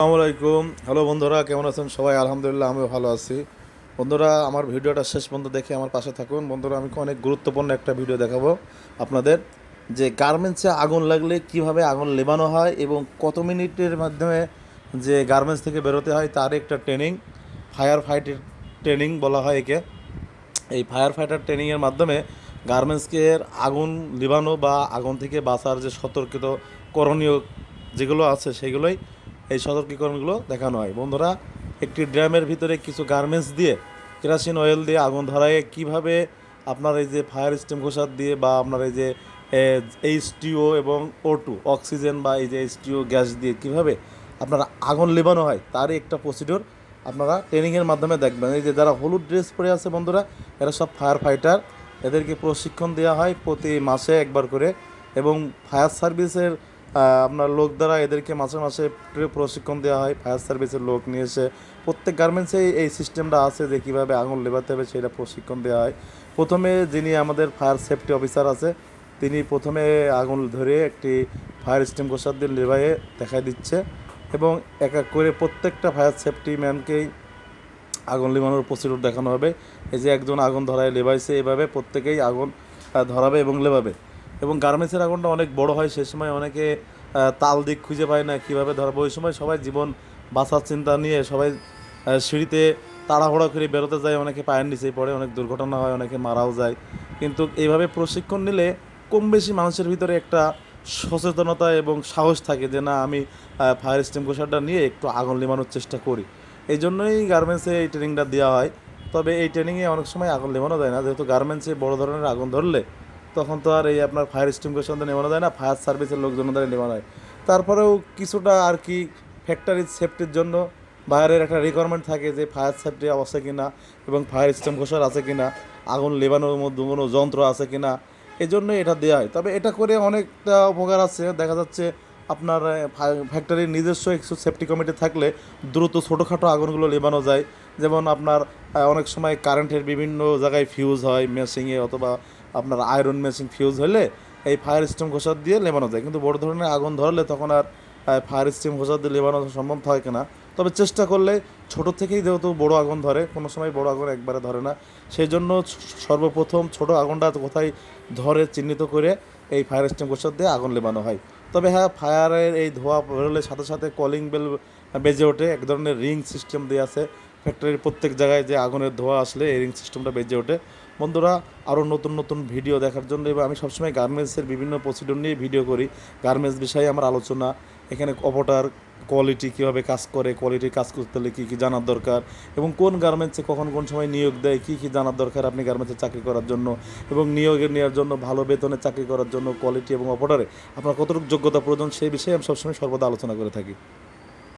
আসসালামু আলাইকুম। হ্যালো বন্ধুরা, কেমন আছেন সবাই? আলহামদুলিল্লাহ, আমিও ভালো আছি। বন্ধুরা, আমার ভিডিওটা শেষ পর্যন্ত দেখে আমার পাশে থাকুন। বন্ধুরা, আমি অনেক গুরুত্বপূর্ণ একটা ভিডিও দেখাবো আপনাদের। যে গার্মেন্টসে আগুন লাগলে কীভাবে আগুন লেবানো হয় এবং কত মিনিটের মাধ্যমে যে গার্মেন্টস থেকে বেরোতে হয়, তার একটা ট্রেনিং, ফায়ার ফাইটের ট্রেনিং বলা হয় একে। এই ফায়ার ফাইটার ট্রেনিংয়ের মাধ্যমে গার্মেন্টসকে আগুন লিবানো বা আগুন থেকে বাঁচার যে সতর্কিত করণীয় যেগুলো আছে, সেগুলোই এই সতর্কীকরণগুলো দেখানো হয়। বন্ধুরা, একটি ড্রামের ভিতরে কিছু গার্মেন্টস দিয়ে কেরাসিন অয়েল দিয়ে আগুন ধরায় কীভাবে আপনার এই যে ফায়ার স্টিম ঘোষার দিয়ে বা আপনার এই যে এইচ টিও এবং ও টু অক্সিজেন বা এই যে এইচ টিও গ্যাস দিয়ে কীভাবে আপনার আগুন লেবানো হয়, তারই একটা প্রসিডিওর আপনারা ট্রেনিংয়ের মাধ্যমে দেখবেন। এই যে যারা হলুদ ড্রেস পরে আছে বন্ধুরা, এরা সব ফায়ার ফাইটার এদেরকে প্রশিক্ষণ দেওয়া হয় প্রতি মাসে একবার করে এবং ফায়ার সার্ভিসের আপনার লোক দ্বারা এদেরকে মাসে মাসে প্রশিক্ষণ দেওয়া হয় ফায়ার সার্ভিসের লোক নিয়ে এসে প্রত্যেক গার্মেন্টসে এই সিস্টেমটা আছে যে কীভাবে আগুন লেবাতে হবে সেটা প্রশিক্ষণ দেওয়া হয়। প্রথমে যিনি আমাদের ফায়ার সেফটি অফিসার আছে, তিনি প্রথমে আগুন ধরে একটি ফায়ার স্টিম কোষার দিয়ে লেবাইয়ে দেখা দিচ্ছে এবং এক এক করে প্রত্যেকটা ফায়ার সেফটি ম্যানকেই আগুন লিবানোর প্রসিডিউর দেখানো হবে। এই যে একজন আগুন ধরায় লেবাইছে, এভাবে প্রত্যেকেই আগুন ধরাবে এবং লেবাবে। এবং গার্মেন্টসের আগুনটা অনেক বড় হয়, সে সময় অনেকে তাল দিক খুঁজে পায় না কীভাবে ধরবো। ওই সময় সবাই জীবন বাঁচার চিন্তা নিয়ে সবাই সিঁড়িতে তাড়াহুড়া করে বেরোতে যায়, অনেকে পায়ের নিচেই পড়ে, অনেক দুর্ঘটনা হয়, অনেকে মারাও যায়। কিন্তু এইভাবে প্রশিক্ষণ নিলে কম বেশি মানুষের ভিতরে একটা সচেতনতা এবং সাহস থাকে যে, না, আমি ফায়ার স্টিম কোষারটা নিয়ে একটু আগুন লিমানোর চেষ্টা করি। এই জন্যই গার্মেন্টসে এই ট্রেনিংটা দেওয়া হয়। তবে এই ট্রেনিংয়ে অনেক সময় আগুন নেভানো যায় না। যেহেতু গার্মেন্টসে বড় ধরনের আগুন ধরলে তখন তো আর এই আপনার ফায়ার স্টিমকেশন নেওয়ানো যায় না ফায়ার সার্ভিসের লোকজন দ্বারা নেওয়ানো হয় তারপরেও কিছুটা আর কি ফ্যাক্টরি সেফটির জন্য বাইরের একটা রিকোয়ারমেন্ট থাকে যে ফায়ার সেফটি আছে কিনা এবং ফায়ার স্টিম ঘোষার আছে কিনা, আগুন লেবানোর মধ্যে কোনো যন্ত্র আছে কিনা এই জন্য এটা দেওয়া হয়। তবে এটা করে অনেকটা উপকার আছে। দেখা যাচ্ছে আপনার ফ্যাক্টরির নিজস্ব কিছু সেফটি কমিটি থাকলে দ্রুত ছোটোখাটো আগুনগুলো নেবানো যায়। যেমন আপনার অনেক সময় কারেন্টের বিভিন্ন জায়গায় ফিউজ হয় মেশিংয়ে অথবা আপনার আয়রন মেশিন ফিউজ হলে এই ফায়ার স্টিম ঘোষার দিয়ে নেবানো যায়। কিন্তু বড় ধরনের আগুন ধরলে তখন আর ফায়ার স্টিম ঘোষার দিয়ে নেবানো সম্ভব হয় কিনা তবে চেষ্টা করলে ছোট থেকেই যেহেতু বড় আগুন ধরে, কোনো সময় বড় আগুন একবারে ধরে না। সেই জন্য সর্বপ্রথম ছোট আগুনটা কোথায় ধরে চিহ্নিত করে এই ফায়ার স্টিম ঘোষার দিয়ে আগুন নেবানো হয়। তবে হ্যাঁ ফায়ারের এই ধোঁয়া বেরোলে সাথে সাথে কলিং বেল বেজে ওঠে। এক ধরনের রিং সিস্টেম দিয়ে আছে। ফ্যাক্টরির প্রত্যেক জায়গায় যে আগুনের ধোঁয়া আসলে এই রিং সিস্টেমটা বেজে ওঠে। বন্ধুরা, আরও নতুন নতুন ভিডিও দেখার জন্য এবং আমি সবসময় গার্মেন্টসের বিভিন্ন প্রসিডিওর নিয়ে ভিডিও করি। গার্মেন্টস বিষয়ে আমার আলোচনা, এখানে অপটার কোয়ালিটি কীভাবে কাজ করে কোয়ালিটি কাজ করতে হলে কী কী জানার দরকার, এবং কোন গার্মেন্টসে কখন কোন সময় নিয়োগ দেয়, কী কী জানার দরকার আপনি গার্মেন্টসে চাকরি করার জন্য, এবং নিয়োগে নেওয়ার জন্য, ভালো বেতনে চাকরি করার জন্য কোয়ালিটি এবং অপটারে আপনার কতটুকু যোগ্যতা প্রয়োজন সেই বিষয়ে আমি সবসময় সর্বদা আলোচনা করে থাকি।